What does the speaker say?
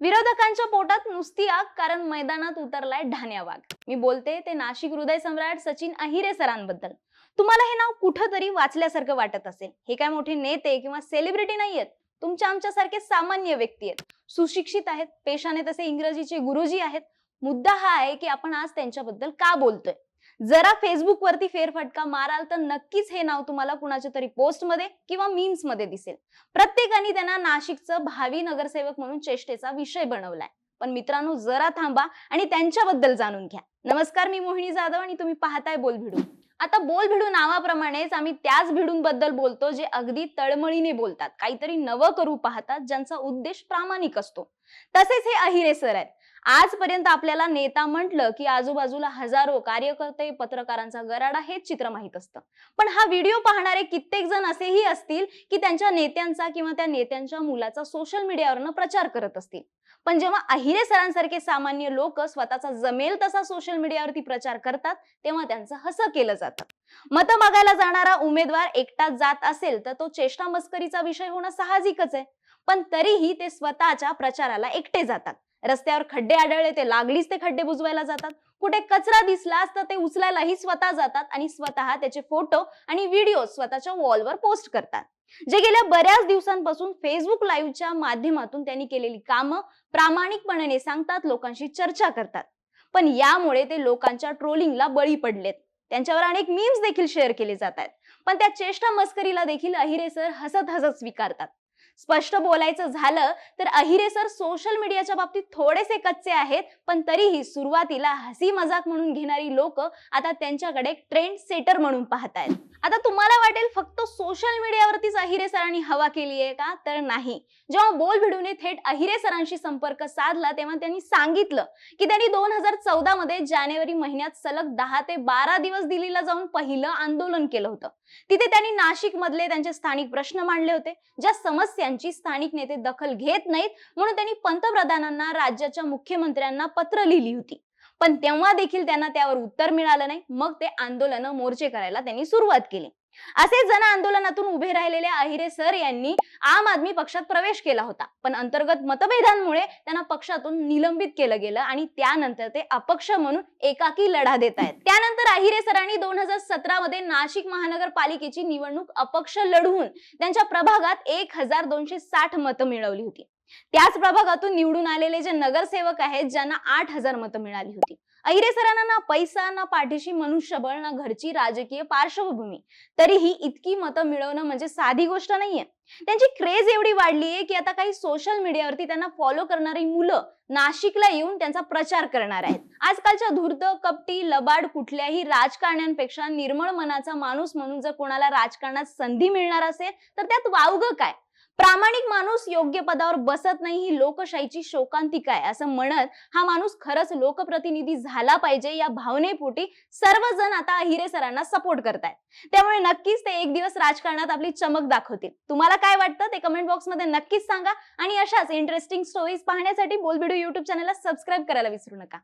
विरोधकांच्या पोटात नुसती आग कारण मैदानात उतरलाय ढाण्या वाघ. मी बोलते ते नाशिक हृदय सम्राट सचिन अहिरे सरांबद्दल. तुम्हाला हे नाव कुठंतरी वाचल्यासारखं वाटत असेल. हे काय मोठे नेते किंवा सेलिब्रिटी नाहीयेत. तुमच्या आमच्यासारखे सामान्य व्यक्ती आहेत. सुशिक्षित आहेत. पेशाने तसे इंग्रजीचे गुरुजी आहेत. मुद्दा हा आहे की आपण आज त्यांच्याबद्दल का बोलतोय? जरा फेसबुक वरती फेरफटका माराल तर नक्कीच हे नाव तुम्हाला कुणाच्या तरी पोस्टमध्ये किंवा मीम्समध्ये दिसेल. प्रत्येकाने त्यांना नाशिकचं भावी नगरसेवक म्हणून चेष्टेचा विषय बनवलाय. पण मित्रांनो जरा थांबा आणि त्यांच्याबद्दल जाणून घ्या. नमस्कार मी मोहिनी जाधव आणि तुम्ही पाहताय बोल भिडू. आता बोल भिडू नावाप्रमाणेच आम्ही त्याच भिडूंबद्दल बोलतो जे अगदी तळमळीने बोलतात. काहीतरी नवं करू पाहतात ज्यांचा उद्देश प्रामाणिक असतो. तसेच हे अहिरे सर आहेत. आजपर्यंत आपल्याला नेता म्हटलं की आजूबाजूला हजारो कार्यकर्ते पत्रकारांचा गराडा हेच चित्र माहीत असतं. पण हा व्हिडिओ पाहणारे कित्येक जण असेही असतील की त्यांच्या नेत्यांचा किंवा त्या नेत्यांच्या मुलाचा सोशल मीडियावरनं प्रचार करत असतील. पण जेव्हा अहिरे सरांसारखे सामान्य लोक स्वतःचा जमेल तसा सोशल मीडियावरती प्रचार करतात तेव्हा त्यांचं हसं केलं जातं. मतं मागायला जाणारा उमेदवार एकटाच जात असेल तर तो चेष्टा मस्करीचा विषय होणं साहजिकच आहे. पण तरीही ते स्वतःच्या प्रचाराला एकटे जातात. रस्त्यावर खड्डे आढळले ते लागलीच ते खड्डे बुजवायला जातात. कुठे कचरा दिसलाच तर ते उचलायलाही स्वतः जातात आणि स्वतः त्याचे फोटो आणि व्हिडिओ स्वतःच्या वॉलवर पोस्ट करतात. जे गेल्या बऱ्याच दिवसांपासून फेसबुक लाईव्हच्या माध्यमातून त्यांनी केलेली कामं प्रामाणिकपणाने सांगतात लोकांशी चर्चा करतात. पण यामुळे ते लोकांच्या ट्रोलिंगला बळी पडलेत. त्यांच्यावर अनेक मीम्स देखील शेअर केले जात आहेत. पण त्या चेष्टा मस्करीला देखील अहिरे सर हसत हसत स्वीकारतात. स्पष्ट बोलायचं झालं तर अहिरे सर सोशल मीडियाच्या बाबतीत थोडेसे कच्चे आहेत पण तरीही सुरुवातीला हसी मजाक म्हणून घेणारी लोक आता त्यांच्याकडे ट्रेंड सेटर म्हणून पाहतायत. आता तुम्हाला सोशल मीडियावरतीच अहिरे सरांनी हवा केली आहे का? तर नाही. जेव्हा बोल भिडूने थेट अहिरे सरांशी संपर्क साधला तेव्हा त्यांनी सांगितलं की त्यांनी दोन हजार चौदा मध्ये जानेवारी महिन्यात सलग दहा ते बारा दिवस दिल्लीला जाऊन पहिलं आंदोलन केलं होतं. तिथे त्यांनी नाशिक मधले त्यांचे स्थानिक प्रश्न मांडले होते ज्या समस्यांची स्थानिक नेते दखल घेत नाहीत म्हणून त्यांनी पंतप्रधानांना राज्याच्या मुख्यमंत्र्यांना पत्र लिहिली होती. पण तेव्हा देखील त्यांना त्यावर उत्तर मिळालं नाही. मग ते आंदोलन मोर्चे करायला त्यांनी सुरुवात केली. असे जन आंदोलनातून उभे राहिलेले अहिरे सर यांनी आम आदमी पक्षात प्रवेश केला होता. पण अंतर्गत मतभेदांमुळे त्यांना पक्षातून निलंबित केलं गेलं आणि त्यानंतर ते अपक्ष म्हणून एकाकी लढा देत आहेत. त्यानंतर अहिरे सरांनी दोन हजार सतरा मध्ये नाशिक महानगरपालिकेची निवडणूक अपक्ष लढवून त्यांच्या प्रभागात एक हजार दोनशे साठ मतं मिळवली होती. त्याच प्रभागातून निवडून आलेले जे नगरसेवक आहेत ज्यांना आठ हजार मतं मिळाली होती. अहिरे सरांना ना पैसा ना पाठीशी मनुष्यबळ ना घरची राजकीय पार्श्वभूमी. तरीही इतकी मतं मिळवणं म्हणजे साधी गोष्ट नाहीये. त्यांची क्रेज एवढी वाढली आहे की आता काही सोशल मीडियावरती त्यांना फॉलो करणारी मुलं नाशिकला येऊन त्यांचा प्रचार करणार आहेत. आजकालच्या धूर्त कपटी लबाड कुठल्याही राजकारण्यांपेक्षा निर्मळ मनाचा माणूस म्हणून जर कोणाला राजकारणात संधी मिळणार असेल तर त्यात वावग काय? प्रामाणिक माणूस योग्य पदावर बसत नाही ही लोकशाहीची शोकांतिका आहे. असं म्हणत हा माणूस खरंच लोकप्रतिनिधी झाला पाहिजे या भावनेपोटी सर्वजण आता अहिरे सरांना सपोर्ट करतायत. त्यामुळे नक्कीच ते एक दिवस राजकारणात आपली चमक दाखवतील. तुम्हाला काय वाटतं ते कमेंट बॉक्समध्ये नक्कीच सांगा. आणि अशाच इंटरेस्टिंग स्टोरीज पाहण्यासाठी बोलबिडू युट्यूब चॅनलला सबस्क्राईब करायला विसरू नका.